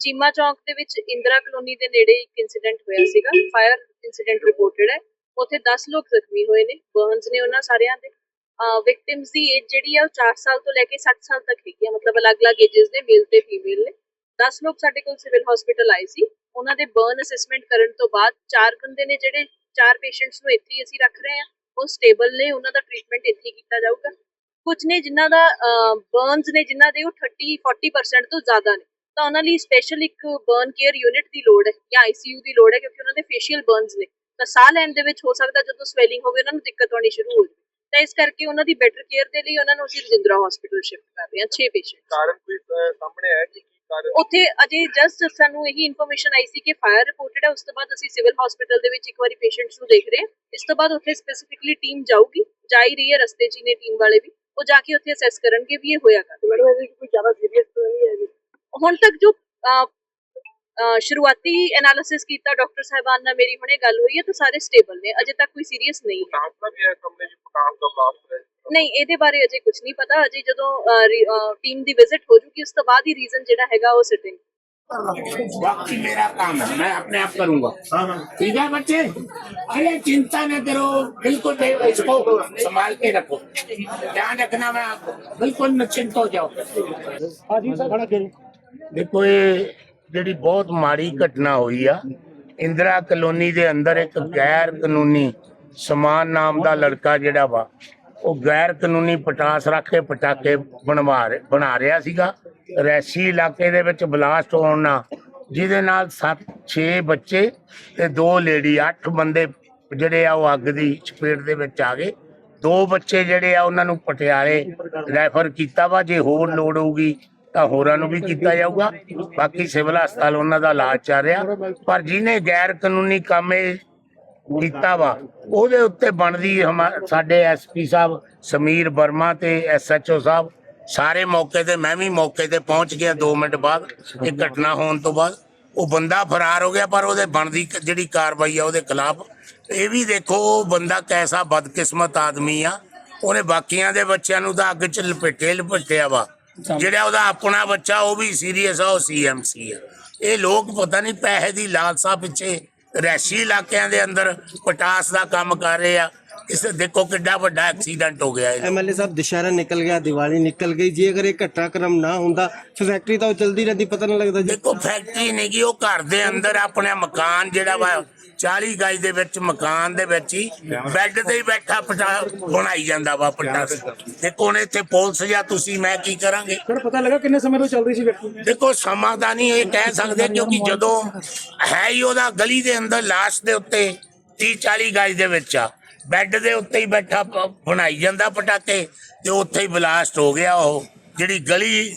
ਚੀਮਾ ਚੌਕ ਦੇ ਵਿੱਚ ਇੰਦਰਾ ਕਲੋਨੀ ਦੇ ਨੇੜੇ ਇੱਕ ਇਨਸੀਡੈਂਟ ਹੋਇਆ ਸੀਗਾ। ਫਾਇਰ ਇਨਸੀਡੈਂਟ ਰਿਪੋਰਟਡ ਹੈ। ਉੱਥੇ 10 ਲੋਕ ਜ਼ਖਮੀ ਹੋਏ ਨੇ। ਬਰਨਸ ਨੇ ਉਹਨਾਂ ਸਾਰਿਆਂ ਦੇ। ਵਿਕਟਿਮਸ ਦੀ ਏਜ ਜਿਹੜੀ ਆ, ਉਹ 4 ਸਾਲ ਤੋਂ ਲੈ ਕੇ 60 ਸਾਲ ਤੱਕ ਹੈਗੀ ਆ। ਮਤਲਬ ਅਲੱਗ-ਅਲੱਗ ਏਜਸ ਦੇ ਮੇਲ ਤੇ ਫੀਮੇਲ ਨੇ। 10 ਲੋਕ ਸਾਡੇ ਕੋਲ ਸਿਵਲ ਹਸਪੀਟਲ ਆਏ ਸੀ। ਉਹਨਾਂ ਦੇ ਬਰਨ ਅਸੈਸਮੈਂਟ ਕਰਨ ਤੋਂ ਬਾਅਦ ਚਾਰ ਬੰਦੇ ਨੇ ਜਿਹੜੇ ਚਾਰ ਪੇਸ਼ੈਂਟਸ ਨੂੰ ਇੱਥੇ ਅਸੀਂ ਰੱਖ ਰਹੇ ਹਾਂ। ਉਹ ਸਟੇਬਲ ਨੇ। ਉਹਨਾਂ ਦਾ ਟ੍ਰੀਟਮੈਂਟ ਇੱਥੇ ਕੀਤਾ ਜਾਊਗਾ। ਕੁਝ ਨੇ ਜਿਨ੍ਹਾਂ ਦਾ ਬਰਨਸ ਨੇ ਜਿਨ੍ਹਾਂ ਦੇ, ਉਹ 30 40% ਤੋਂ ਜ਼ਿਆਦਾ ਨੇ। ਤਾਂ ਉਹਨਾਂ ਲਈ ਸਪੈਸ਼ਲ ਇੱਕ ਬਰਨ ਕੇਅਰ ਯੂਨਿਟ ਦੀ ਲੋੜ ਹੈ ਜਾਂ ਆਈਸੀਯੂ ਦੀ ਲੋੜ ਹੈ ਕਿਉਂਕਿ ਉਹਨਾਂ ਦੇ ਫੇਸ਼ੀਅਲ ਬਰਨਸ ਨੇ। ਤਾਂ ਸਾਹ ਲੈਣ ਦੇ ਵਿੱਚ ਹੋ ਸਕਦਾ ਜਦੋਂ ਸਵੈਲਿੰਗ ਹੋਵੇ ਉਹਨਾਂ ਨੂੰ ਦਿੱਕਤ ਆਉਣੀ ਸ਼ੁਰੂ ਹੋ ਜਾਵੇ। ਤਾਂ ਇਸ ਕਰਕੇ ਉਹਨਾਂ ਦੀ ਬੈਟਰ ਕੇਅਰ ਦੇ ਲਈ ਉਹਨਾਂ ਨੂੰ ਅਸੀਂ ਰਜਿੰਦਰਾ ਹਸਪੀਟਲ ਸ਼ਿਫਟ ਕਰ ਰਹੇ ਹਾਂ 6 ਪੇਸ਼ੈਂਟ ਕਾਰਨ ਕੋਈ ਸਾਹਮਣੇ ਆਇਆ ਕਿ ਕੀ ਕਾਰਨ? ਉੱਥੇ ਅਜੇ ਜਸਟ ਸਾਨੂੰ ਇਹੀ ਇਨਫੋਰਮੇਸ਼ਨ ਆਈ ਸੀ ਕਿ ਫਾਇਰ ਰਿਪੋਰਟਡ ਹੈ ਉਸ ਤੋਂ ਬਾਅਦ ਅਸੀਂ ਸਿਵਲ ਹਸਪੀਟਲ ਦੇ ਵਿੱਚ ਇੱਕ ਵਾਰੀ ਪੇਸ਼ੈਂਟਸ ਨੂੰ ਦੇਖ ਰਹੇ ਹਾਂ। ਇਸ ਤੋਂ ਬਾਅਦ ਉੱਥੇ ਸਪੈਸੀਫਿਕਲੀ ਟੀਮ ਜਾਊਗੀ ਜਾ ਹੀ ਰਹੀ ਹੈ ਰਸਤੇ 'ਚ ਨੇ ਟੀਮ ਵਾਲੇ ਵੀ। ਉਹ ਜਾ ਕੇ ਉੱਥੇ ਅਸੈਸ ਕਰਨਗੇ ਵੀ ਇਹ ਹੋਇਆ ਕਦ ਮੈਡਮ ਇਹਦੇ ਕੋਈ ਜ਼ਿਆਦਾ ਸੀਰੀਅਸ ਤਾਂ ਨਹੀਂ ਹੈ ਜੀ। ਹੁਣ ਤੱਕ ਜੋ ਅਹ, ਅਹ, ਸ਼ੁਰੂਆਤੀ ਐਨਾਲਿਸਿਸ ਕੀਤਾ ਡਾਕਟਰ ਸਾਹਿਬਾਨ ਨਾਲ ਮੇਰੀ ਹੁਣੇ ਗੱਲ ਹੋਈ ਹੈ ਤਾਂ ਸਾਰੇ ਸਟੇਬਲ ਨੇ ਅਜੇ ਤੱਕ ਕੋਈ ਸੀਰੀਅਸ ਨਹੀਂ ਹੈ ਪਟਾਸ ਦਾ ਵੀ ਹੈ ਸਾਹਮਣੇ ਜੀ ਪਟਾਸ ਦਾ ਬਲਾਸਟ ਹੈ ਨਹੀਂ ਇਹਦੇ ਬਾਰੇ ਅਜੇ ਕੁਝ ਨਹੀਂ ਪਤਾ ਅਜੇ ਜਦੋਂ ਟੀਮ ਦੀ ਵਿਜ਼ਿਟ ਹੋ ਜੂਗੀ ਉਸ ਤੋਂ ਬਾਅਦ ਹੀ ਰੀਜ਼ਨ ਜਿਹੜਾ ਹੈਗਾ ਉਹ ਸਿਟਿੰਗ बाकी मेरा काम है मैं अपने आप करूंगा ठीक है बच्चे अरे चिंता न करो बिल्कुल दे- इसको संभाल के रखो ध्यान रखना मैं आपको बिल्कुल निश्चिंत हो जाओ ਹਾਂਜੀ ਸਰ ਖੜਾ ਕਰੀ ਦੇਖੋ, ਇਹ ਜਿਹੜੀ ਬਹੁਤ ਮਾੜੀ ਘਟਨਾ ਹੋਈ ਆ, ਇੰਦਰਾ ਕਲੋਨੀ ਦੇ ਅੰਦਰ ਇੱਕ ਗੈਰ ਕਾਨੂੰਨੀ ਸਮਾਨ ਨਾਮ ਦਾ ਲੜਕਾ ਜਿਹੜਾ ਵਾ, ਉਹ ਗੈਰ ਕਾਨੂੰਨੀ ਪਟਾਸ ਰੱਖ ਕੇ ਪਟਾਕੇ ਬਣਵਾ ਬਣਾ ਰਿਹਾ ਸੀਗਾ। ਰੈਸੀ ਇਲਾਕੇ ਦੇ ਵਿੱਚ ਬਲਾਸਟ ਹੋਣ ਨਾਲ ਜਿਹਦੇ ਨਾਲ 7 6 ਬੱਚੇ ਤੇ ਦੋ ਲੇਡੀ 8 ਬੰਦੇ ਜਿਹੜੇ ਆ ਉਹ ਅੱਗ ਦੀ ਚਪੇਟ ਦੇ ਵਿੱਚ ਆ ਗਏ। ਦੋ ਬੱਚੇ ਜਿਹੜੇ ਆ ਉਹਨਾਂ ਨੂੰ ਪਟਿਆਲੇ ਰੈਫਰ ਕੀਤਾ ਵਾ, ਜੇ ਹੋਰ ਲੋੜ ਹੋਊਗੀ ਤਾਂ ਹੋਰਾਂ ਨੂੰ ਵੀ ਕੀਤਾ ਜਾਊਗਾ। ਬਾਕੀ ਸਿਵਲ ਹਸਪਤਾਲ ਉਹਨਾਂ ਦਾ ਇਲਾਜ ਚੱਲ ਰਿਹਾ। ਪਰ ਜਿਹਨੇ ਗੈਰ ਕਾਨੂੰਨੀ ਕੰਮ ਇਹ ਕੀਤਾ ਵਾ ਉਹਦੇ ਉੱਤੇ ਬਣਦੀ ਸਾਡੇ ਐਸਪੀ ਸਾਹਿਬ ਸਮੀਰ ਵਰਮਾ ਤੇ ਐਸਐਚਓ ਸਾਹਿਬ ਸਾਰੇ ਮੌਕੇ ਤੇ ਮੈਂ ਵੀ ਮੌਕੇ ਤੇ ਪਹੁੰਚ ਗਿਆ 2 ਮਿੰਟ ਬਾਅਦ ਇਹ ਘਟਨਾ ਹੋਣ ਤੋਂ ਬਾਅਦ। ਉਹ ਬੰਦਾ ਫਰਾਰ ਹੋ ਗਿਆ ਪਰ ਉਹਦੇ ਬਣਦੀ ਜਿਹੜੀ ਕਾਰਵਾਈ ਆ ਉਹਦੇ ਖਿਲਾਫ। ਇਹ ਵੀ ਦੇਖੋ ਉਹ ਬੰਦਾ ਕੈਸਾ ਬਦਕਿਸਮਤ ਆਦਮੀ ਆ। ਉਹਨੇ ਬਾਕੀਆਂ ਦੇ ਬੱਚਿਆਂ ਨੂੰ ਤਾਂ ਅੱਗ ਚ ਲਪੇਟੇ ਲਪੇਟਿਆ ਵਾ। ਜਿਹੜਾ ਉਹਦਾ ਆਪਣਾ ਬੱਚਾ ਉਹ ਵੀ ਸੀਰੀਅਸ ਆ ਉਹ ਸੀਐਮਸੀ ਆ। ਇਹ ਲੋਕ ਪਤਾ ਨਹੀਂ ਪੈਸੇ ਦੀ ਲਾਲਸਾ ਪਿੱਛੇ ਰੈਸ਼ੀ ਇਲਾਕਿਆਂ ਦੇ ਅੰਦਰ ਪਟਾਸ ਦਾ ਕੰਮ ਕਰ ਰਹੇ ਆ। ਇਸ ਦੇਖੋ ਕਿੱਡਾ ਵੱਡਾ ਐਕਸੀਡੈਂਟ ਹੋ ਗਿਆ ਇਹ। ਐਮਐਲਏ ਸਾਹਿਬ ਦੁਸ਼ਹਿਰਾ ਨਿਕਲ ਗਿਆ ਦੀਵਾਲੀ ਨਿਕਲ ਗਈ। ਜੇ ਅਗਰ ਇਹ ਘਟਨਾਕ੍ਰਮ ਨਾ ਹੁੰਦਾ ਫੈਕਟਰੀ ਤਾਂ ਉਹ ਚਲਦੀ ਰਹਿੰਦੀ ਪਤਾ ਨਾ ਲੱਗਦਾ ਜੀ। ਦੇਖੋ ਫੈਕਟਰੀ ਨਹੀਂ ਗੀ ਉਹ ਘਰ ਦੇ ਅੰਦਰ ਆਪਣੇ ਮਕਾਨ ਜਿਹੜਾ ਵਾ 40 ਗਜ ਦੇ ਵਿੱਚ ਮਕਾਨ ਦੇ ਵਿੱਚ ਹੀ ਬੈੱਡ ਤੇ ਹੀ ਬੈਠਾ ਪਟਾ ਬਣਾਈ ਜਾਂਦਾ ਵਾ ਪਟਾਸ ਦੇਖੋ ਹੁਣ ਇੱਥੇ ਪੁਲਿਸ ਜਾਂ ਤੁਸੀਂ ਮੈਂ ਕੀ ਕਰਾਂਗੇ? ਸਰ ਪਤਾ ਲੱਗਾ ਕਿੰਨੇ ਸਮੇਂ ਤੋਂ ਚੱਲ ਰਹੀ ਸੀ ਫੈਕਟਰੀ ਦੇਖੋ ਸਮਾਂ ਤਾਂ ਨਹੀਂ ਇਹ ਕਹਿ ਸਕਦੇ ਕਿਉਂਕਿ ਜਦੋਂ ਹੈ ਹੀ ਉਹਦਾ ਗਲੀ ਦੇ ਅੰਦਰ ਲਾਸ਼ ਦੇ ਉੱਤੇ 30 40 ਗਜ ਦੇ ਵਿੱਚ ਆ। ਬੈੱਡ ਦੇ ਉੱਤੇ ਹੀ ਬੈਠਾ ਬਣਾਈ ਜਾਂਦਾ ਪਟਾਕੇ ਤੇ ਉੱਥੇ ਹੀ ਬਲਾਸਟ ਹੋ ਗਿਆ ਉਹ। ਜਿਹੜੀ ਗਲੀ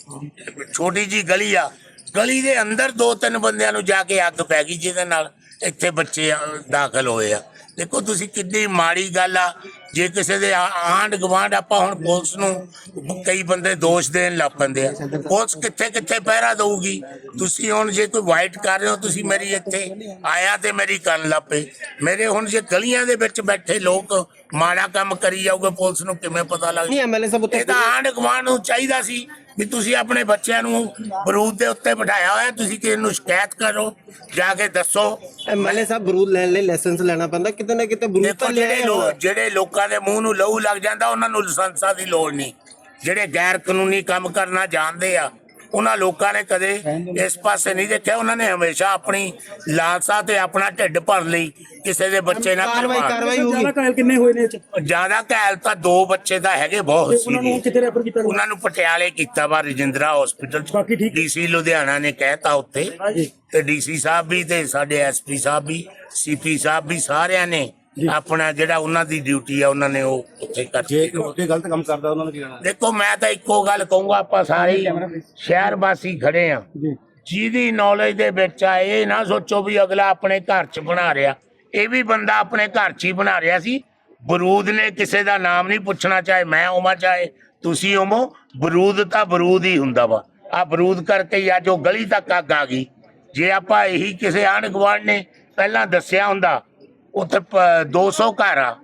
ਛੋਟੀ ਜੀ ਗਲੀ ਆ ਗਲੀ ਦੇ ਅੰਦਰ ਦੋ ਤਿੰਨ ਬੰਦਿਆਂ ਨੂੰ ਜਾ ਕੇ ਅੱਗ ਪੈ ਗਈ ਜਿਹਦੇ ਨਾਲ ਇੱਥੇ ਬੱਚੇ ਅ, ਦਾਖਲ ਹੋਏ ਆ। ਦੇਖੋ ਤੁਸੀਂ ਕਿੰਨੀ ਮਾੜੀ ਗੱਲ ਆ। ਜੇ ਕਿਸੇ ਦੇ ਆਂਡ ਗਵਾਂਡ ਆਪਾਂ ਹੁਣ ਪੁਲਿਸ ਨੂੰ ਕਈ ਬੰਦੇ ਦੋਸ਼ ਦੇਣ ਲੱਗ ਪੈਂਦੇ ਆ। ਪੁਲਿਸ ਕਿੱਥੇ ਕਿੱਥੇ ਪਹਿਰਾ ਦਊਗੀ? ਤੁਸੀਂ ਹੁਣ ਜੇ ਕੋਈ ਵਾਈਟ ਕਰ ਰਹੇ ਹੋ ਤੁਸੀਂ ਮੇਰੀ ਇੱਥੇ ਆਇਆ ਤੇ ਮੇਰੀ ਕੰਨ ਲੱਪੇ ਮੇਰੇ ਹੁਣ ਜੇ ਗਲੀਆਂ ਦੇ ਵਿੱਚ ਬੈਠੇ ਲੋਕ ਮਾੜਾ ਕੰਮ ਕਰੀ ਜਾਓਗੇ ਪੁਲਿਸ ਨੂੰ ਕਿਵੇਂ ਪਤਾ ਲੱਗ ਨਹੀਂ ਐਮਐਲਏ ਸਾਹਿਬ ਉੱਤੇ ਇਹ ਤਾਂ ਆਂਢ ਗੁਆਂਢ ਨੂੰ ਚਾਹੀਦਾ ਸੀ ਵੀ ਤੁਸੀਂ ਆਪਣੇ ਬੱਚਿਆਂ ਨੂੰ ਬਰੂਦ ਦੇ ਉੱਤੇ ਬਿਠਾਇਆ ਹੋਇਆ ਤੁਸੀਂ ਕਿਸੇ ਨੂੰ ਸ਼ਿਕਾਇਤ ਕਰੋ ਜਾ ਕੇ ਦੱਸੋ। ਐਮਐਲਏ ਸਾਹਿਬ ਬਰੂਦ ਲੈਣ ਲਈ ਲਾਇਸੈਂਸ ਲੈਣਾ ਪੈਂਦਾ ਕਿਤੇ ਨਾ ਕਿਤੇ ਬਰੂਦ ਤਾਂ ਜਿਹੜੇ ਲੋਕ ਜਿਹੜੇ ਲੋਕਾਂ ਦੇ ਮੂੰਹ ਨੂੰ ਲਹੂ ਲੱਗ ਜਾਂਦਾ ਉਹਨਾਂ ਨੂੰ ਲਾਇਸੈਂਸਾਂ ਦੀ ਲੋੜ ਨਹੀਂ। ਜਿਹੜੇ ਗੈਰ ਕਾਨੂੰਨੀ ਕੰਮ ਕਰਨਾ ਜਾਣਦੇ ਆ ਉਹਨਾਂ ਲੋਕਾਂ ਨੇ ਕਦੇ ਇਸ ਪਾਸੇ ਨਹੀਂ ਦੇਖਿਆ। ਉਹਨਾਂ ਨੇ ਹਮੇਸ਼ਾ ਆਪਣੀ ਲਾਲਸਾ ਤੇ ਆਪਣਾ ਢਿੱਡ ਭਰ ਲਈ ਕਿਸੇ ਦੇ ਬੱਚੇ ਨਾਲ ਕਾਰਵਾਈ ਕਰਵਾ ਕਾਰਵਾਈ ਹੋਊਗੀ ਜ਼ਿਆਦਾ ਕਾਇਲ ਕਿੰਨੇ ਹੋਏ ਨੇ ਇਹ 'ਚ? ਜ਼ਿਆਦਾ ਘਾਇਲ ਤਾਂ ਦੋ ਬੱਚੇ ਤਾਂ ਹੈਗੇ ਬਹੁਤ ਉਹਨਾਂ ਨੂੰ ਸੀਰੀਅਸ ਕਿਤੇ ਰੈਫਰ ਕੀਤਾ ਗਿਆ? ਉਹਨਾਂ ਨੂੰ ਪਟਿਆਲੇ ਕੀਤਾ ਵਾ ਰਜਿੰਦਰਾ ਹਸਪੀਟਲ ਬਾਕੀ ਠੀਕ? ਡੀਸੀ ਲੁਧਿਆਣਾ ਨੇ ਕਹਿਤਾ ਉੱਥੇ। ਤੇ ਡੀਸੀ ਸਾਹਿਬ ਵੀ ਤੇ ਸਾਡੇ ਐਸਪੀ ਸਾਹਿਬ ਵੀ ਸੀਪੀ ਸਾਹਿਬ ਵੀ ਸਾਰਿਆਂ ਨੇ ਆਪਣਾ ਜਿਹੜਾ ਉਹਨਾਂ ਦੀ ਡਿਊਟੀ ਆ ਉਹਨਾਂ ਨੇ ਉਹ ਉੱਥੇ ਕਰਤੀ ਕੋਈ ਗਲਤ ਕੰਮ ਕਰਦਾ ਉਹਨਾਂ ਨੂੰ ਕੀ ਕਹਿਣਾ ਦੇਖੋ ਮੈਂ ਤਾਂ ਇੱਕੋ ਗੱਲ ਕਹੂੰਗਾ ਆਪਾਂ ਸਾਰੇ ਹੀ ਸ਼ਹਿਰ ਵਾਸੀ ਖੜੇ ਆ। ਜੀ। ਜਿਹਦੀ ਨੌਲੇਜ ਦੇ ਵਿੱਚ ਆ ਇਹ ਨਾ ਸੋਚੋ ਵੀ ਅਗਲਾ ਆਪਣੇ ਘਰ 'ਚ ਬਣਾ ਰਿਹਾ। ਇਹ ਵੀ ਬੰਦਾ ਆਪਣੇ ਘਰ 'ਚ ਹੀ ਬਣਾ ਰਿਹਾ ਸੀ। ਬਰੂਦ ਨੇ ਕਿਸੇ ਦਾ ਨਾਮ ਨਹੀਂ ਪੁੱਛਣਾ ਚਾਹੇ ਮੈਂ ਹੋਵਾਂ ਚਾਹੇ ਤੁਸੀਂ ਹੋਵੋ। ਬਰੂਦ ਤਾਂ ਬਰੂਦ ਹੀ ਹੁੰਦਾ ਵਾ। ਆ ਬਰੂਦ ਕਰਕੇ ਹੀ ਅੱਜ ਉਹ ਗਲੀ ਤੱਕ ਅੱਗ ਆ ਗਈ। ਜੇ ਆਪਾਂ ਇਹੀ ਕਿਸੇ ਆਂਢ ਗੁਆਂਢ ਨੇ ਪਹਿਲਾਂ ਦੱਸਿਆ ਹੁੰਦਾ ਉੱਥੇ ਪ- 200 ਘਰ ਆ।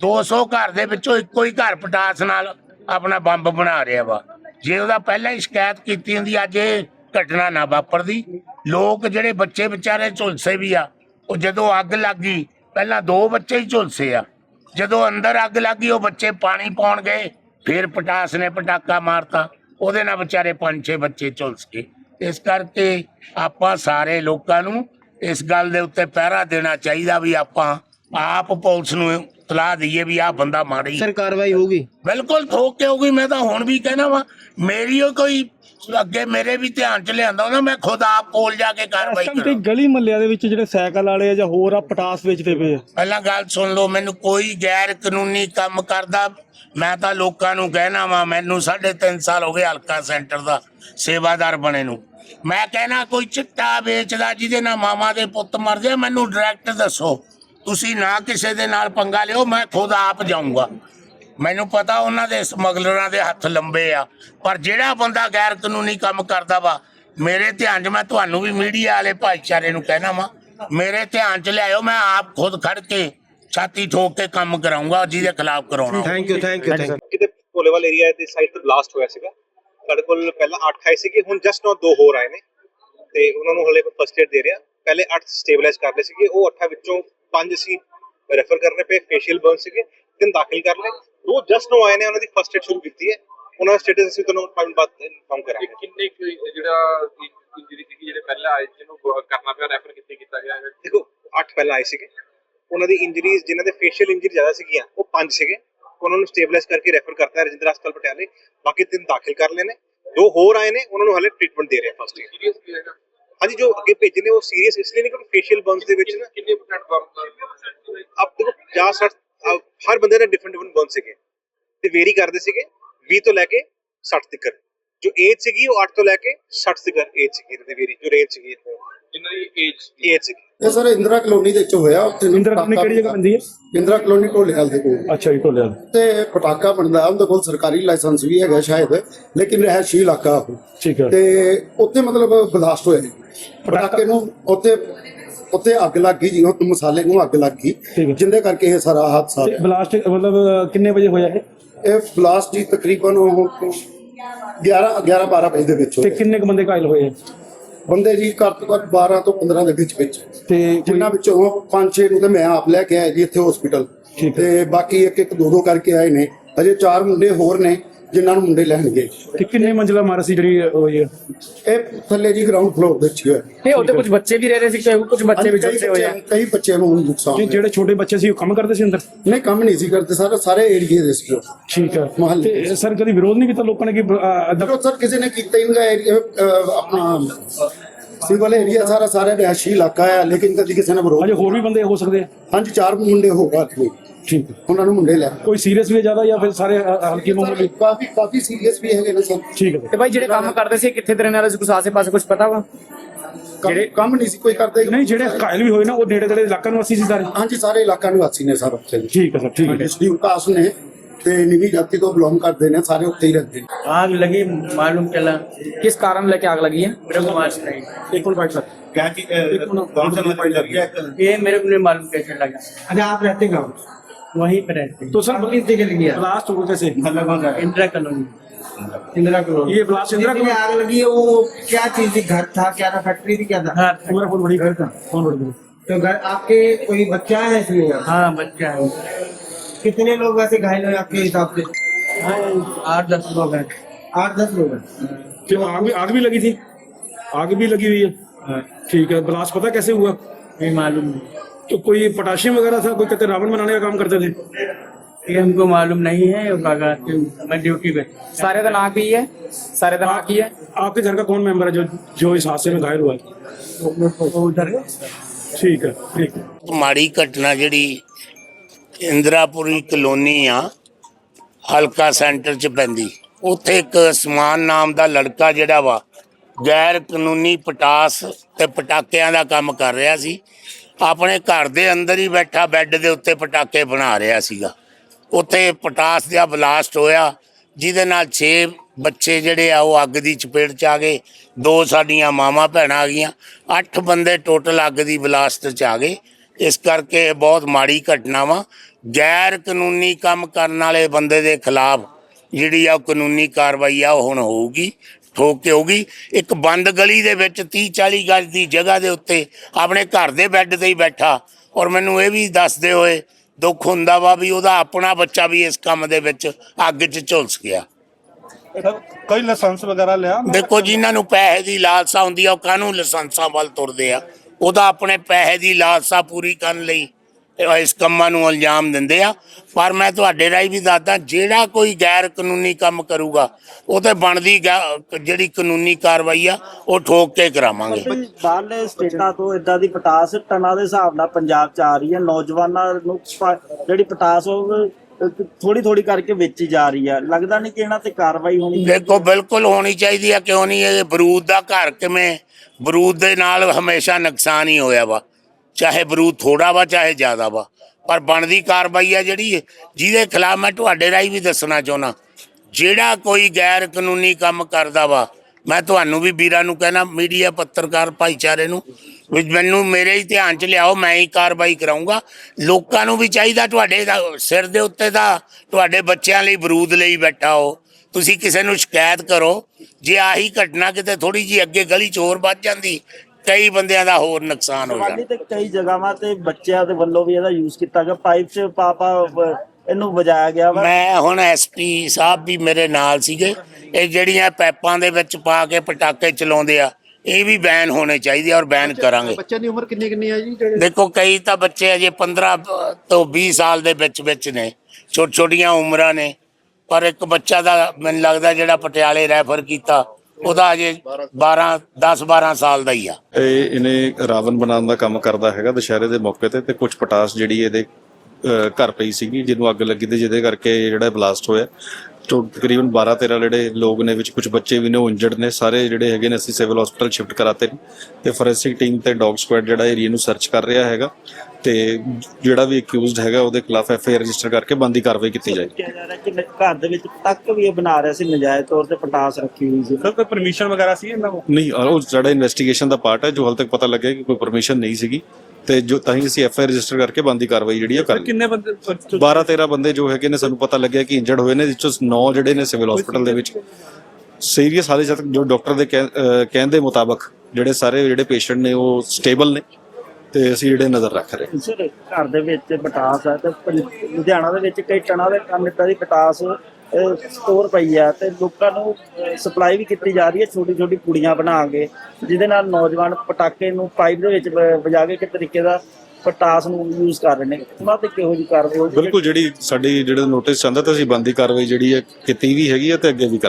200 ਘਰ ਦੇ ਵਿੱਚੋਂ ਇੱਕੋ ਹੀ ਘਰ ਪਟਾਸ ਨਾਲ ਆਪਣਾ ਬੰਬ ਬਣਾ ਰਿਹਾ ਵਾ। ਜੇ ਉਹਦਾ ਪਹਿਲਾਂ ਹੀ ਸ਼ਿਕਾਇਤ ਕੀਤੀ ਹੁੰਦੀ, ਅੱਜ ਇਹ ਘਟਨਾ ਨਾ ਵਾਪਰਦੀ। ਲੋਕ ਜਿਹੜੇ ਬੱਚੇ ਵਿਚਾਰੇ ਝੁਲਸੇ ਵੀ ਆ, ਉਹ ਜਦੋਂ ਅੱਗ ਲੱਗੀ ਪਹਿਲਾਂ ਦੋ ਬੱਚੇ ਹੀ ਝੁਲਸੇ ਆ। ਜਦੋਂ ਅੰਦਰ ਅੱਗ ਲੱਗੀ ਉਹ ਬੱਚੇ ਪਾਣੀ ਪਾਉਣ ਗਏ, ਫਿਰ ਪਟਾਸ ਨੇ ਪਟਾਕਾ ਮਾਰਤਾ। ਉਹਦੇ ਨਾਲ ਵਿਚਾਰੇ ਪੰਜ ਛੇ ਬੱਚੇ ਝੁਲਸ ਗਏ। ਇਸ ਕਰਕੇ ਆਪਾਂ ਸਾਰੇ ਲੋਕਾਂ ਨੂੰ ਇਸ ਗੱਲ ਦੇ ਉੱਤੇ ਪਹਿਰਾ ਦੇਣਾ ਚਾਹੀਦਾ ਵੀ ਆਪਾਂ ਆਪ ਪੁਲਿਸ ਨੂੰ ਸਲਾਹ ਦਈਏ ਵੀ ਆਹ ਬੰਦਾ ਮਾੜੀ ਸਰ ਕਾਰਵਾਈ ਹੋਊਗੀ? ਬਿਲਕੁਲ ਠੋਕ ਕੇ ਹੋਊਗੀ ਮੈਂ ਤਾਂ ਹੁਣ ਵੀ ਕਹਿਣਾ ਵਾ ਮੇਰੀ ਉਹ ਕੋਈ ਅੱਗੇ ਮੇਰੇ ਵੀ ਧਿਆਨ ਚ ਲਿਆਂਦਾ ਉਹਨਾਂ ਮੈਂ ਖੁਦ ਆਪ ਕੋਲ ਜਾ ਕੇ ਕਾਰਵਾਈ ਕਰਾਂ ਤੇ ਗਲੀ ਮਹੱਲਿਆਂ ਦੇ ਵਿੱਚ ਜਿਹੜੇ ਸਾਈਕਲ ਵਾਲੇ ਆ ਜਾਂ ਹੋਰ ਆ ਪਟਾਸ ਵੇਚਦੇ ਪਏ ਆ। ਪਹਿਲਾਂ ਗੱਲ ਸੁਣ ਲਓ ਮੈਨੂੰ ਕੋਈ ਗੈਰ ਕਾਨੂੰਨੀ ਕੰਮ ਕਰਦਾ ਮੈਂ ਤਾਂ ਲੋਕਾਂ ਨੂੰ ਕਹਿਣਾ ਵਾ ਮੈਨੂੰ 3.5 ਸਾਲ ਹੋ ਗਏ ਹਲਕਾ ਸੈਂਟਰ ਦਾ ਸੇਵਾਦਾਰ ਬਣੇ ਨੂੰ। ਮੈਂ ਕਹਿਣਾ ਕੋਈ ਚਿੱਟਾ ਵੇਚਦਾ ਜਿਹਦੇ ਨਾਲ ਮਾਮਾ ਦੇ ਪੁੱਤ ਮਰਦੇ ਆ, ਮੈਨੂੰ ਡਾਇਰੈਕਟ ਦੱਸੋ। ਤੁਸੀਂ ਨਾ ਕਿਸੇ ਦੇ ਨਾਲ ਪੰਗਾ ਲਿਓ ਮੈਂ ਖੁਦ ਆਪ ਜਾਊਂਗਾ। ਮੈਨੂੰ ਪਤਾ ਉਹਨਾਂ ਦੇ ਸਮਗਲਰਾਂ ਦੇ ਹੱਥ ਲੰਬੇ ਆ ਪਰ ਜਿਹੜਾ ਬੰਦਾ ਗੈਰ ਕਾਨੂੰਨੀ ਕੰਮ ਕਰਦਾ ਵਾ ਮੇਰੇ ਧਿਆਨ 'ਚ ਮੈਂ ਤੁਹਾਨੂੰ ਵੀ ਮੀਡੀਆ ਵਾਲੇ ਭਾਈਚਾਰੇ ਨੂੰ ਕਹਿਣਾ ਵਾ ਮੇਰੇ ਧਿਆਨ 'ਚ ਲਿਆਇਓ ਮੈਂ ਆਪ ਖੁਦ ਖੜ ਕੇ ਛਾਤੀ ਠੋਕ ਕੇ ਕੰਮ ਕਰਾਉਂਗਾ ਜਿਹਦੇ ਖਿਲਾਫ ਕਰਾਉਣਾ thank you thank you thank ਕਿਤੇ ਕੋਲੇਵਾਲ ਏਰੀਆ ਦੇ ਸਾਈਡ ਤੇ ਬਲਾਸਟ ਹੋਇਆ ਸੀਗਾ। ਸਾਡੇ ਕੋਲ ਪਹਿਲਾਂ 8 ਆਏ ਸੀਗੇ ਹੁਣ ਜਸਟ ਨੋ ਦੋ ਹੋਰ ਆਏ ਨੇ। ਤੇ ਉਹਨਾਂ ਨੂੰ ਹਲੇ ਫਸਟ ਏਡ ਦੇ ਰਿਹਾ। ਪਹਿਲੇ 8 ਸਟੇਬਲਾਈਜ਼ ਕਰ ਲਏ ਸੀਗੇ ਉਹ 8 ਵਿੱਚੋਂ 5 ਅਸੀਂ ਰੈਫਰ ਕਰਨੇ ਪਏ ਫੇਸ਼ੀਅਲ ਬਰਨ ਸੀਗੇ ਤਿੰਨ ਦਾਖਲ ਕਰ ਲਏ। ਦੋ ਜਸਟ ਨੋ ਆਏ ਨੇ ਉਹਨਾਂ ਦੀ ਫਸਟ ਏਡ ਸ਼ੁਰੂ ਕੀਤੀ ਹੈ। ਉਹਨਾਂ ਦਾ ਸਟੇਟਸ ਅਸੀਂ ਤੁਹਾਨੂੰ ਟਾਈਮ ਬਾਅਦ ਇਨਫਾਰਮ ਕਰਾਂਗੇ। ਕਿੰਨੇ ਕੁ ਜਿਹੜਾ ਇੰਜਰੀ ਸੀਗੀ ਜਿਹੜੇ ਪਹਿਲਾਂ ਆਏ ਜਿਹਨੂੰ ਕਰਨਾ ਪਿਆ ਰੈਫਰ ਕਿੱਥੇ ਕੀਤਾ ਗਿਆ ਹੈ ਦੇਖੋ 8 ਪਹਿਲਾਂ ਆਏ ਸੀਗੇ। ਉਹਨਾਂ ਦੀ ਇੰਜਰੀਜ਼ ਜਿਨ੍ਹਾਂ ਦੇ ਫੇਸ਼ੀਅਲ ਇੰਜਰੀ ਜ਼ਿਆਦਾ ਸੀਗੀਆਂ ਉਹ 5 ਸੀਗੇ। ਉਹਨਾਂ ਨੂੰ ਸਟੇਬਲਾਈਜ਼ ਕਰਕੇ ਰੈਫਰ ਕਰਤਾ ਰਜਿੰਦਰ ਹਸਪਤਾਲ ਪਟਿਆਲੇ। ਬਾਕੀ ਤਿੰਨ ਦਾਖਲ ਕਰ ਲਏ ਨੇ। ਦੋ ਹੋਰ ਆਏ ਨੇ ਉਹਨਾਂ ਨੂੰ ਹਲੇ ਟ੍ਰੀਟਮੈਂਟ ਦੇ ਰਹੇ ਫਸਟ ਏਡ ਸੀਰੀਅਸ ਕੀ ਹੈਗਾ? ਹਾਂਜੀ ਜੋ ਅੱਗੇ ਭੇਜੇ ਨੇ ਉਹ ਸੀਰੀਅਸ ਇਸ ਲਈ ਨਹੀਂ ਕਿਉਂਕਿ ਫੇਸ਼ੀਅਲ ਬਰਨਸ ਦੇ ਵਿੱਚ ਨਾ ਕਿੰਨੇ ਪਰਸੈਂਟ ਬੰਦ ਆਪ ਦੇਖੋ 50 60 ਅਹ ਹਰ ਬੰਦੇ ਦਾ ਡਿਫਰੈਂਟ ਡਿਫਰੈਂਟ ਬਰਨ ਸੀਗੇ। ਤੇ ਵੇਰੀ ਕਰਦੇ ਸੀਗੇ 20 ਤੋਂ ਲੈ ਕੇ 60 ਤੱਕ ਜੋ ਏਜ ਸੀਗੀ ਉਹ 8 ਤੋਂ ਲੈ ਕੇ 60 ਤੱਕ ਏਜ ਸੀਗੀ ਦੀ ਵੇਰੀ ਜੋ ਰੇਂਜ ਸੀਗੀ ਜਿਨ੍ਹਾਂ ਦੀ। ਏਜ ਏਜ ਸੀਗੀ। ਇਹ ਸਰ ਇੰਦਰਾ ਕਲੋਨੀ ਦੇ ਵਿੱਚ ਹੋਇਆ ਉੱਥੇ ਇੰਦਰਾ ਕਲੋਨੀ ਕਿਹੜੀ ਜਗ੍ਹਾ ਪੈਂਦੀ ਹੈ? ਇੰਦਰਾ ਕਲੋਨੀ ਢੋਲੇਵਾਲ ਦੇ ਕੋਲ। ਅੱਛਾ ਜੀ ਢੋਲਿਆ ਤੇ ਪਟਾਕਾ ਬਣਦਾ ਉਹਦੇ ਕੋਲ ਸਰਕਾਰੀ ਲਾਇਸੈਂਸ ਵੀ ਹੈਗਾ ਸ਼ਾਇਦ ਲੇਕਿਨ ਰਹਿਸ਼ੀ ਇਲਾਕਾ ਉਹ। ਠੀਕ ਹੈ। ਤੇ ਉੱਥੇ ਮਤਲਬ ਬਲਾਸਟ ਹੋਇਆ। ਪਟਾਕੇ ਨੂੰ ਉੱਥੇ ਉੱਥੇ ਅੱਗ ਲੱਗ ਗਈ ਜੀ ਉਹ ਮਸਾਲੇ ਨੂੰ ਅੱਗ ਲੱਗ ਗਈ ਠੀਕ ਹੈ। ਜਿੰਦੇ ਕਰਕੇ ਇਹ ਸਾਰਾ ਹਾਦਸਾ ਤੇ ਬਲਾਸਟ ਮਤਲਬ ਕਿੰਨੇ ਵਜੇ ਹੋਇਆ ਇਹ ਇਹ ਬਲਾਸਟ ਜੀ ਤਕਰੀਬਨ ਉਹ 11 11 12 ਵਜੇ ਦੇ ਵਿੱਚ ਤੇ ਹੋਇਆ ਕਿੰਨੇ ਕੁ ਬੰਦੇ ਘਾਇਲ ਹੋਏ ਆ? ਬੰਦੇ ਜੀ ਘੱਟ ਤੋਂ ਘੱਟ 12 ਤੋਂ 15 ਦੇ ਵਿੱਚ ਵਿੱਚ ਤੇ ਕੋਈ ਜਿਨ੍ਹਾਂ ਵਿੱਚੋਂ 5-6 ਨੂੰ ਤੇ ਮੈਂ ਆਪ ਲੈ ਕੇ ਆਇਆ ਜੀ ਇੱਥੇ ਹਸਪੀਟਲ ਠੀਕ ਹੈ। ਤੇ ਬਾਕੀ ਇੱਕ ਇੱਕ ਦੋ ਦੋ ਕਰਕੇ ਆਏ ਨੇ ਅਜੇ ਚਾਰ ਮੁੰਡੇ ਹੋਰ ਨੇ ਜਿਨ੍ਹਾਂ ਨੂੰ ਮੁੰਡੇ ਲੈਣਗੇ। ਤੇ ਕਿੰਨੇ ਮੰਜ਼ਲਾ ਮਾਰ ਸੀ ਜਿਹੜੀ ਹੋਈ ਹੈ? ਇਹ ਥੱਲੇ ਜੀ ਗਰਾਊਂਡ ਫਲੋਰ ਦੇ ਵਿੱਚ ਹੀ ਹੋਇਆ। ਨਹੀਂ ਉਹਦੇ ਕੁਝ ਬੱਚੇ ਵੀ ਰਹਿ ਰਹੇ ਸੀ ਕੁਝ ਬੱਚੇ ਵੀ ਕਈ ਛੋਟੇ ਹੋਏ ਆ? ਬੱਚਿਆਂ- ਕਈ ਬੱਚਿਆਂ ਨੂੰ ਨੁਕਸਾਨ। ਜਿਹੜੇ ਛੋਟੇ ਬੱਚੇ ਸੀ ਉਹ ਕੰਮ ਕਰਦੇ ਸੀ ਅੰਦਰ? ਨਹੀਂ ਕੰਮ ਨਹੀਂ ਸੀ ਕਰਦੇ ਸਾਰੇ ਸਾਰੇ ਏਰੀਏ ਦੇ ਸੀ ਉਹ। ਠੀਕ ਹੈ ਮੁਹੱਲੇ ਤੇ ਸਰ ਕਦੀ ਵਿਰੋਧ ਨਹੀਂ ਕੀਤਾ ਲੋਕਾਂ ਨੇ ਕਿ ਸਰ ਕਿਸੇ ਨੇ ਕੀਤਾ ਹੀ ਨਹੀਂ ਏਰੀਆ ਸਿਵਲ ਏਰੀਆ ਸਾਰਾ ਸਾਰਾ ਰਿਹਾਇਸ਼ੀ ਇਲਾਕਾ ਹੈ ਲੇਕਿਨ ਕਦੀ ਕਿਸੇ ਨੇ ਵਿਰੋਧ ਅਜੇ ਹੋਰ ਵੀ ਬੰਦੇ ਹੋ ਸਕਦੇ ਆ? ਹਾਂਜੀ ਚਾਰ ਮੁੰਡੇ ਹੋ ਗਏ ਠੀਕ ਹੈ। ਉਹਨਾਂ ਨੂੰ ਮੁੰਡੇ ਲੈ ਕੋਈ ਸੀਰੀਅਸ ਵੀ ਜ਼ਿਆਦਾ ਜਾਂ ਫਿਰ ਸਾਰੇ ਅ, ਹਲਕੀ ਮਾਮੂਲੀ ਕਾਫੀ ਕਾਫੀ ਸੀਰੀਅਸ ਵੀ ਹੈਗੇ ਨੇ ਸਰ ਠੀਕ ਹੈ ਤੇ ਭਾਈ ਜਿਹੜੇ ਕੰਮ ਕਰਦੇ ਸੀ ਕਿੱਥੇ ਵਾਲੇ ਸੀ ਕੁਝ ਆਸੇ ਪਾਸੇ ਕੁਝ ਪਤਾ ਵਾ? ਜਿਹੜੇ ਕੰਮ ਨਹੀਂ ਸੀ ਕੋਈ ਕਰਦੇ। ਨਹੀਂ ਜਿਹੜੇ ਘਾਇਲ ਵੀ ਹੋਏ ਨਾ ਉਹ ਨੇੜੇ ਤੇੜੇ ਇਲਾਕਿਆਂ ਨੂੰ ਅਸੀਂ ਸੀ ਸਾਰੇ? ਹਾਂਜੀ ਸਾਰੇ ਇਲਾਕਾ ਨਿਵਾਸੀ ਨੇ ਸਰ ਉੱਥੇ। ਠੀਕ ਹੈ ਸਰ ਠੀਕ ਹੈ। ਸ਼ਡਿਊਲ ਕਾਸਟ ਨੇ। ਤੇ ਨਿਵੀ ਜਾਤੀ ਤੋਂ ਬਿਲੋਂਗ ਕਰਦੇ ਨੇ ਸਾਰੇ ਉੱਥੇ ਹੀ ਰਹਿੰਦੇ ਨੇ आग लगी मालूम चला ਕਿਸ ਕਾਰਨ ਲੈ ਕੇ ਆਗ ਲੱਗੀ ਹੈ मेरे को मालूम नहीं ਇੱਕ ਮਿੰਟ ਬਾਈਟ ਸਰ ये मेरे को नहीं मालूम कैसे लगा अच्छा आप रहते कहाँ वहीं पे रहते तो सर किस जगह लगी है ब्लास्ट हुआ कैसे इंदिरा कॉलोनी इंदिरा कॉलोनी ये ब्लास्ट इंदिरा कॉलोनी आग लगी है वो क्या चीज थी घर था क्या था फैक्ट्री थी क्या था हाँ मेरा फोन बड़ी घर का फोन बड़ी घर तो घर आपके कोई बच्चा है इसमें हाँ बच्चा है कितने लोग वैसे घायल हुए आपके हिसाब से? आठ दस लोग हैं। आठ दस लोग हैं। क्यों आग भी आग भी लगी थी? आग भी लगी हुई है? हाँ। ठीक है ब्लास्ट पता कैसे हुआ? नहीं मालूम। तो कोई पोटाशियम वगैरह था? कोई कहते रावण बनाने का काम करते थे? ये हमको मालूम नहीं है मैं ड्यूटी पे। सारे दिन आग ही है? सारे दिन आग ही है? आपके घर का कौन मेंबर है जो जो इस हादसे में घायल हुआ है? ठीक है ठीक है। माड़ी घटना जी ਇੰਦਰਾਪੁਰੀ ਕਲੋਨੀ ਆ, ਹਲਕਾ ਸੈਂਟਰ ਚ ਪੈਂਦੀ। ਉੱਥੇ ਇੱਕ ਸਮਾਨ ਨਾਮ ਦਾ ਲੜਕਾ ਜਿਹੜਾ ਵਾ, ਗੈਰ ਕਾਨੂੰਨੀ ਪਟਾਸ ਤੇ ਪਟਾਕਿਆਂ ਦਾ ਕੰਮ ਕਰ ਰਿਹਾ ਸੀ। ਆਪਣੇ ਘਰ ਦੇ ਅੰਦਰ ਹੀ ਬੈਠਾ ਬੈੱਡ ਦੇ ਉੱਤੇ ਪਟਾਕੇ ਬਣਾ ਰਿਹਾ ਸੀਗਾ। ਉੱਥੇ ਪਟਾਸ ਦਾ ਬਲਾਸਟ ਹੋਇਆ, ਜਿਹਦੇ ਨਾਲ 6 ਬੱਚੇ ਜਿਹੜੇ ਆ, ਉਹ ਅੱਗ ਦੀ ਚਪੇਟ ਚ ਆ ਗਏ। ਦੋ ਸਾਡੀਆਂ ਮਾਵਾਂ ਭੈਣਾਂ ਆ ਗਈਆਂ। 8 ਬੰਦੇ ਟੋਟਲ ਅੱਗ ਦੀ ਬਲਾਸਟ ਚ ਆ ਗਏ। ਇਸ ਕਰਕੇ ਇਹ ਬਹੁਤ ਮਾੜੀ ਘਟਨਾ ਵਾ। ਗੈਰ ਕਾਨੂੰਨੀ ਕੰਮ ਕਰਨ ਵਾਲੇ ਬੰਦੇ ਦੇ ਖਿਲਾਫ ਜਿਹੜੀ ਆ ਕਾਨੂੰਨੀ ਕਾਰਵਾਈ ਆ ਉਹ ਹੁਣ ਹੋਊਗੀ ਠੋਕ ਕੇ ਹੋਗੀ ਇੱਕ ਬੰਦ ਗਲੀ ਦੇ ਵਿੱਚ 30 40 ਗਜ ਦੀ ਜਗ੍ਹਾ ਦੇ ਉੱਤੇ ਆਪਣੇ ਘਰ ਦੇ ਬੈੱਡ ਤੇ ਹੀ ਬੈਠਾ ਔਰ ਮੈਨੂੰ ਇਹ ਵੀ ਦੱਸਦੇ ਹੋਏ ਦੁੱਖ ਹੁੰਦਾ ਵਾ ਵੀ ਉਹਦਾ ਆਪਣਾ ਬੱਚਾ ਵੀ ਇਸ ਕੰਮ ਦੇ ਵਿੱਚ ਅੱਗ 'ਚ ਝੁਲਸ ਗਿਆ। ਕੋਈ ਲਾਇਸੈਂਸ ਵਗੈਰਾ ਲਿਆ? ਦੇਖੋ ਜਿਨ੍ਹਾਂ ਨੂੰ ਪੈਸੇ ਦੀ ਲਾਲਸਾ ਹੁੰਦੀ ਆ ਉਹ ਕਾਹਨੂੰ ਲਾਇਸੈਂਸਾਂ ਵੱਲ ਤੁਰਦੇ ਆ? ਉਹਦਾ ਆਪਣੇ ਪੈਸੇ ਦੀ ਲਾਲਸਾ ਪੂਰੀ ਕਰਨ ਲਈ ਇਸ ਕੰਮਾਂ ਨੂੰ ਇਲਜ਼ਾਮ ਦਿੰਦੇ ਆ। ਪਰ ਮੈਂ ਤੁਹਾਡੇ ਰਾਹੀਂ ਵੀ ਦੱਸਦਾ ਜਿਹੜਾ ਕੋਈ ਗੈਰ ਕਾਨੂੰਨੀ ਕੰਮ ਕਰੂਗਾ ਉਹ ਤੇ ਬਣਦੀ ਜਿਹੜੀ ਕਾਨੂੰਨੀ ਕਾਰਵਾਈ ਆ ਉਹ ਠੋਕ ਕੇ ਕਰਾਵਾਂਗੇ। ਬਾਹਰਲੇ ਸਟੇਟਾਂ ਤੋਂ ਇਦਾਂ ਦੀ ਪਟਾਸ ਟਨਾਂ ਦੇ ਹਿਸਾਬ ਨਾਲ ਪੰਜਾਬ ਚ ਆ ਰਹੀ ਹੈ। ਨੌਜਵਾਨਾਂ ਨੂੰ ਜਿਹੜੀ ਪਟਾਸ ਉਹ ਥੋੜੀ ਥੋੜੀ ਕਰਕੇ ਵੇਚੀ ਜਾ ਰਹੀ ਹੈ। ਲੱਗਦਾ ਨਹੀਂ ਕਿ ਇਹਨਾਂ ਤੇ ਕਾਰਵਾਈ ਹੋਣੀ ਦੇਖੋ ਬਿਲਕੁਲ ਹੋਣੀ ਚਾਹੀਦੀ ਆ ਕਿਉਂ ਨਹੀਂ? ਇਹ ਬਰੂਦ ਦਾ ਘਰ ਕਿਵੇਂ? ਬਰੂਦ ਦੇ ਨਾਲ ਹਮੇਸ਼ਾ ਨੁਕਸਾਨ ਹੀ ਹੋਇਆ ਵਾ। ਚਾਹੇ ਬਰੂਦ ਥੋੜਾ ਵਾ, ਚਾਹੇ ਜ਼ਿਆਦਾ ਵਾ। ਪਰ ਬਣਦੀ ਕਾਰਵਾਈ ਆ ਜਿਹੜੀ ਜਿਹਦੇ ਖਿਲਾਫ ਮੈਂ ਤੁਹਾਡੇ ਰਾਹੀਂ ਵੀ ਦੱਸਣਾ ਚਾਹੁੰਦਾ। ਜਿਹੜਾ ਕੋਈ ਗੈਰ ਕਾਨੂੰਨੀ ਕੰਮ ਕਰਦਾ ਵਾ, ਮੈਂ ਤੁਹਾਨੂੰ ਵੀ ਵੀਰਾਂ ਨੂੰ ਕਹਿਣਾ, ਮੀਡੀਆ ਪੱਤਰਕਾਰ ਭਾਈਚਾਰੇ ਨੂੰ, ਵੀ ਮੈਨੂੰ ਮੇਰੇ ਹੀ ਧਿਆਨ ਚ ਲਿਆਓ, ਮੈਂ ਹੀ ਕਾਰਵਾਈ ਕਰਾਉਂਗਾ ਲੋਕਾਂ ਨੂੰ ਵੀ ਚਾਹੀਦਾ ਤੁਹਾਡੇ ਸਿਰ ਦੇ ਉੱਤੇ ਦਾ ਤੁਹਾਡੇ ਬੱਚਿਆਂ ਲਈ ਬਰੂਦ ਲਈ ਬੈਠਾ ਹੋ। ਤੁਸੀਂ ਕਿਸੇ ਨੂੰ ਸ਼ਿਕਾਇਤ ਕਰੋ, ਜੇ ਆਹੀ ਘਟਨਾ ਕਿਤੇ ਥੋੜੀ ਜੀ ਅੱਗੇ ਗਲੀ ਚ ਹੋਰ ਵੱਧ ਜਾਂਦੀ ਕਈ ਬੰਦਿਆਂ ਦਾ ਹੋਰ ਨੁਕਸਾਨ ਹੋ ਜਾਣਾ। ਤੇ ਕਈ ਜਗ੍ਹਾਵਾਂ ਤੇ ਬੱਚਿਆਂ ਦੇ ਵੱਲੋਂ ਵੀ ਇਹਦਾ ਯੂਜ਼ ਕੀਤਾ ਗਿਆ। ਪਾਈਪ 'ਚ ਪਾਪਾ ਇਹਨੂੰ ਵਜਾਇਆ ਗਿਆ ਵਾ। ਮੈਂ ਹੁਣ ਐਸਪੀ ਸਾਹਿਬ ਵੀ ਮੇਰੇ ਨਾਲ ਸੀਗੇ। ਇਹ ਜਿਹੜੀਆਂ ਪੈਪਾਂ ਦੇ ਵਿੱਚ ਪਾ ਕੇ ਪਟਾਕੇ ਚਲਾਉਂਦੇ ਆ ਇਹ ਵੀ ਬੈਨ ਹੋਣੇ ਚਾਹੀਦੇ ਆ ਔਰ ਬੈਨ ਕਰਾਂਗੇ। ਬੱਚਿਆਂ ਦੀ ਉਮਰ ਕਿੰਨੀ ਕਿੰਨੀ ਹੈ ਜੀ? ਦੇਖੋ ਕਈ ਤਾਂ ਬੱਚੇ ਅਜੇ 15 ਤੋਂ 20 ਸਾਲ ਦੇ ਵਿੱਚ ਵਿੱਚ ਨੇ। ਛੋਟ ਛੋਟੀਆਂ ਉਮਰਾਂ ਨੇ। ਪਰ ਇੱਕ ਬੱਚਾ ਦਾ ਮੈਨੂੰ ਲੱਗਦਾ ਜਿਹੜਾ ਪਟਿਆਲੇ ਰੈਫਰ ਕੀਤਾ ਉਹਦਾ ਅਜੇ 12 10 12 ਸਾਲ ਦਾ ਹੀ ਆ। ਇਹ ਇਹਨੇ ਰਾਵਣ ਬਣਾਉਣ ਦਾ ਕੰਮ ਕਰਦਾ ਹੈਗਾ ਦੁਸ਼ਹਿਰੇ ਦੇ ਮੌਕੇ ਤੇ ਤੇ ਕੁਝ ਪਟਾਸ ਜਿਹੜੀ ਇਹਦੇ ਘਰ ਪਈ ਸੀਗੀ, ਜਿਹਨੂੰ ਅੱਗ ਲੱਗੀ ਤੇ ਜਿਹਦੇ ਕਰਕੇ ਜਿਹੜਾ ਬਲਾਸਟ ਹੋਇਆ। ਤੋਂ ਤਕਰੀਬਨ 12 13 ਜਿਹੜੇ ਲੋਕ ਨੇ ਵਿੱਚ ਕੁਝ ਬੱਚੇ ਵੀ ਨੇ, ਉਹ ਇੰਜਰਡ ਨੇ। ਸਾਰੇ ਜਿਹੜੇ ਹੈਗੇ ਨੇ ਅਸੀਂ ਸਿਵਲ ਹਸਪੀਟਲ ਸ਼ਿਫਟ ਕਰਾਤੇ ਨੇ। ਤੇ ਫੋਰੈਂਸਿਕ ਟੀਮ ਤੇ ਡੌਗ ਸਕੁਐਡ ਜਿਹੜਾ ਏਰੀਆ ਨੂੰ ਸਰਚ ਕਰ ਰਿਹਾ ਹੈਗਾ। ਤੇ ਜਿਹੜਾ ਵੀ ਅਕਿਊਜ਼ਡ ਹੈਗਾ ਉਹਦੇ ਖਿਲਾਫ ਐਫ ਆਈ ਆਰ ਰਜਿਸਟਰ ਕਰਕੇ ਬੰਦੀ ਕਾਰਵਾਈ ਕੀਤੀ ਜਾਏਗੀ। ਕਿਹਾ ਜਾ ਰਿਹਾ ਕਿ ਘਰ ਦੇ ਵਿੱਚ ਤੱਕ ਵੀ ਇਹ ਬਣਾ ਰਿਹਾ ਸੀ ਨਜਾਇਜ਼ ਤੌਰ ਤੇ ਪਟਾਸ ਰੱਖੀ ਹੋਈ ਸੀ। ਸਰ ਕੋਈ ਪਰਮਿਸ਼ਨ ਵਗੈਰਾ ਸੀ ਇਹਨਾਂ ਕੋਲ? ਨਹੀਂ ਔਰ ਉਹ ਜਿਹੜਾ ਇਨਵੈਸਟੀਗੇਸ਼ਨ ਦਾ ਪਾਰਟ ਹੈ ਜੋ ਹਾਲ ਤੱਕ ਪਤਾ ਲੱਗਿਆ ਕਿ ਕੋਈ ਪਰਮਿਸ਼ਨ ਨਹੀਂ ਸੀਗੀ ਤੇ ਜੋ ਤਾਂ ਹੀ ਅਸੀਂ ਐਫ ਆਈ ਆਰ ਰਜਿਸਟਰ ਕਰਕੇ ਬੰਦੀ ਕਾਰਵਾਈ ਜਿਹੜੀ ਆ ਕਰ ਲਈ। ਕਿੰਨੇ ਬੰਦੇ 12 13 ਬੰਦੇ ਜੋ ਹੈਗੇ ਨੇ ਸਾਨੂੰ ਪਤਾ ਲੱਗਿਆ ਕਿ ਇੰਜਰਡ ਹੋਏ ਨੇ ਜਿਸ ਚੋਂ 9 ਜਿਹੜੇ ਨੇ ਸਿਵਲ ਹਸਪੀਟਲ ਦੇ ਵਿੱਚ। ਸੀਰੀਅਸ ਹਾਲੇ ਤੱਕ ਜੋ ਡਾਕਟਰ ਦੇ ਕਹਿ- ਅਹ ਕਹਿਣ ਦੇ ਮੁਤਾਬਕ ਜਿਹੜੇ ਸਾਰੇ ਜਿਹੜੇ ਪੇਸ਼ੈਂਟ ਨੇ ਉਹ ਸਟੇਬਲ ਨੇ। ਤੇ ਅਸੀਂ ਜਿਹੜੇ ਨਜ਼ਰ ਰੱਖ ਰਹੇ ਸਰ ਘਰ ਦੇ ਵਿੱਚ ਪਟਾਸ ਹੈ ਤੇ ਪੰ- ਲੁਧਿਆਣਾ ਦੇ ਵਿੱਚ ਕਈ ਟਨਾਂ ਦੇ ਕੰਮ ਇਦਾਂ ਦੀ ਪਟਾਸ ਸਟੋਰ ਪਈ ਆ ਤੇ ਲੋਕਾਂ ਨੂੰ ਸਪਲਾਈ ਵੀ ਕੀਤੀ ਜਾ ਰਹੀ ਹੈ ਛੋਟੀ ਛੋਟੀ ਕੁੜੀਆਂ ਬਣਾ ਕੇ ਜਿਹਦੇ ਨਾਲ ਨੌਜਵਾਨ ਪਟਾਕੇ ਨੂੰ ਪਾਈਪ ਦੇ ਵਿੱਚ ਵ- ਵਜਾ ਕੇ ਇੱਕ ਤਰੀਕੇ ਦਾ ਪਟਾਸ ਨੂੰ ਯੂਜ਼ ਕਰ ਰਹੇ ਨੇ। ਉਹਨਾਂ ਤੇ ਕਿਹੋ ਜਿਹੀ ਕਾਰਵਾਈ ਹੋਊਗੀ? ਬਿਲਕੁਲ ਜਿਹੜੀ ਸਾਡੀ ਜਿਹੜੇ ਨੋਟਿਸ ਆਂਦਾ ਤਾਂ ਅਸੀਂ ਬੰਦੀ ਕਾਰਵਾਈ ਜਿਹੜੀ ਹੈ ਕੀਤੀ ਵੀ ਹੈਗੀ ਹੈ ਤੇ ਅੱਗੇ ਵੀ ਕਰਾਂਗੇ।